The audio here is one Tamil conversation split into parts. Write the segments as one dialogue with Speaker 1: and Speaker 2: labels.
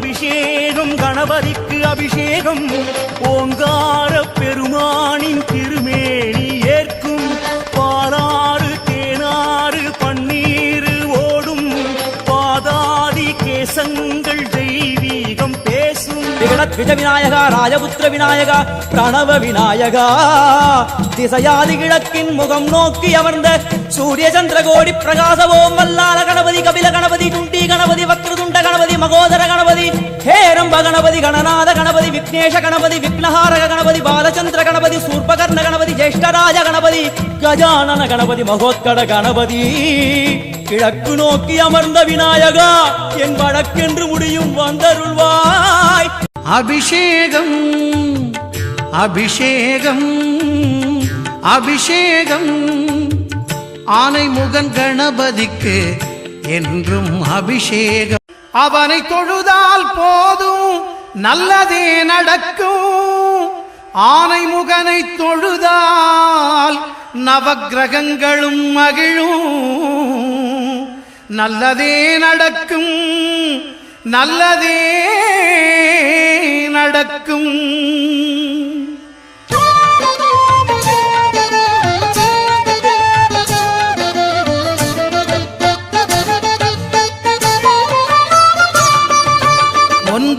Speaker 1: அபிஷேகம் கணபதிக்கு அபிஷேகம் ஓங்கார பெருமானின் திருமேனி ஏற்கும் பாலாறு தேனாறு பன்னீர் ஓடும் பாதாதி கேசங்கள் தெய்வீகம் பேசும்.
Speaker 2: விகடத்விஜ விநாயகா ராஜபுத்திர விநாயகா பிரணவ விநாயகா திசையாதி கிழக்கின் முகம் நோக்கி அமர்ந்த சூரிய சந்திரகோடி பிரகாச ஓம் வல்லால கணபதி கபில கணபதி துண்டி கணபதி வக்ரதுண்ட கணபதி மகோதர கணபதி ஹேரம்ப கணபதி கணநாத கணபதி விக்னேஷ கணபதி விக்னஹாரக கணபதி பாலச்சந்திர கணபதி சூர்பகர்ண கணபதி ஜேஷ்டராஜ கணபதி கஜானன கணபதி மகோத்கட கணபதி கிழக்கு நோக்கி அமர்ந்த விநாயகா என் வழக்கென்று முடியும் வந்தருள்வாய்
Speaker 3: அபிஷேகம் அபிஷேகம் அபிஷேகம் ஆனை முகன் கணபதிக்கு என்றும் அபிஷேகம் அவனை தொழுதால் போதும் நல்லதே நடக்கும். ஆனை முகனை தொழுதால் நவகிரகங்களும் மகிழும். நல்லதே நடக்கும் நல்லதே நடக்கும்.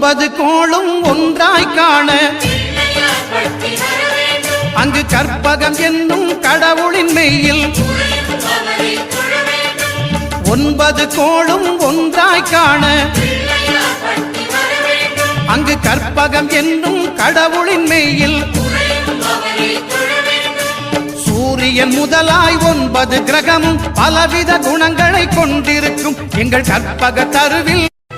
Speaker 3: ஒன்பது கோளும் ஒன்றாய் காண. அங்கு கற்பகம் என்னும் கடவுளின் மெய்யில் ஒன்பது கோளும் ஒன்றாய் காண. அங்கு கற்பகம் என்னும் கடவுளின் மெய்யில் சூரியன் முதலாய் ஒன்பது கிரகமும் பலவித குணங்களை கொண்டிருக்கும். எங்கள் கற்பக தருவில்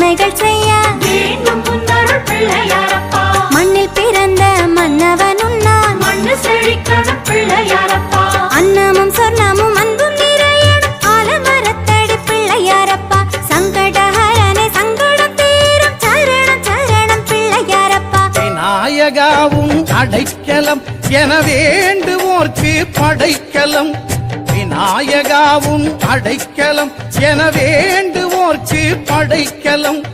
Speaker 4: நன்மைகள் செய்ய. மண்ணில் பிறந்த மன்னவன் உன்னான்.
Speaker 5: மண்ணு செழிக்கணும் பிள்ளையாரப்பா.
Speaker 4: அன்னமும் சொர்ணமும் அன்பும் நிறையணும். ஆலமரத்தடி பிள்ளையாரப்பா. சங்கடஹரனை சங்கடம் தீரும். சரணம் சரணம் பிள்ளையாரப்பா.
Speaker 3: விநாயகாவும் அடைக்கலம் என வேண்டுவோர்க்கு படைக்கலம். விநாயகாவும் அடைக்கலம் என வேண்டுவோர்க்கு படைக்கலம்.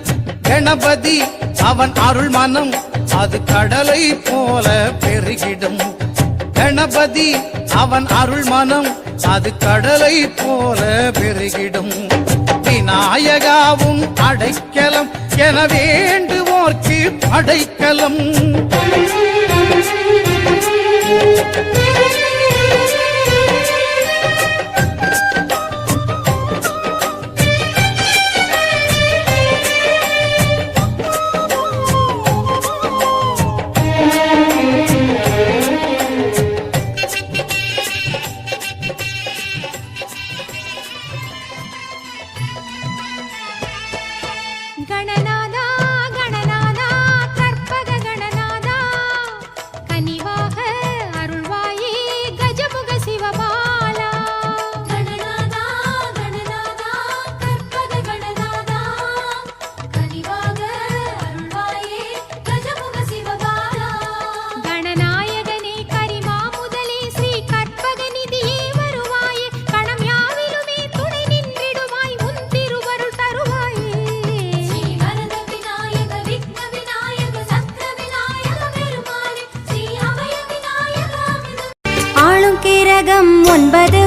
Speaker 3: கணபதி அவன் அருள் மனம். அது கடலை போல பெருகிடும். கணபதி அவன் அருள் மனம். அது கடலை போல பெருகிடும். விநாயகாவும் அடைக்கலம் என வேண்டுவோர்க்கு படைக்கலம்.
Speaker 4: என்பது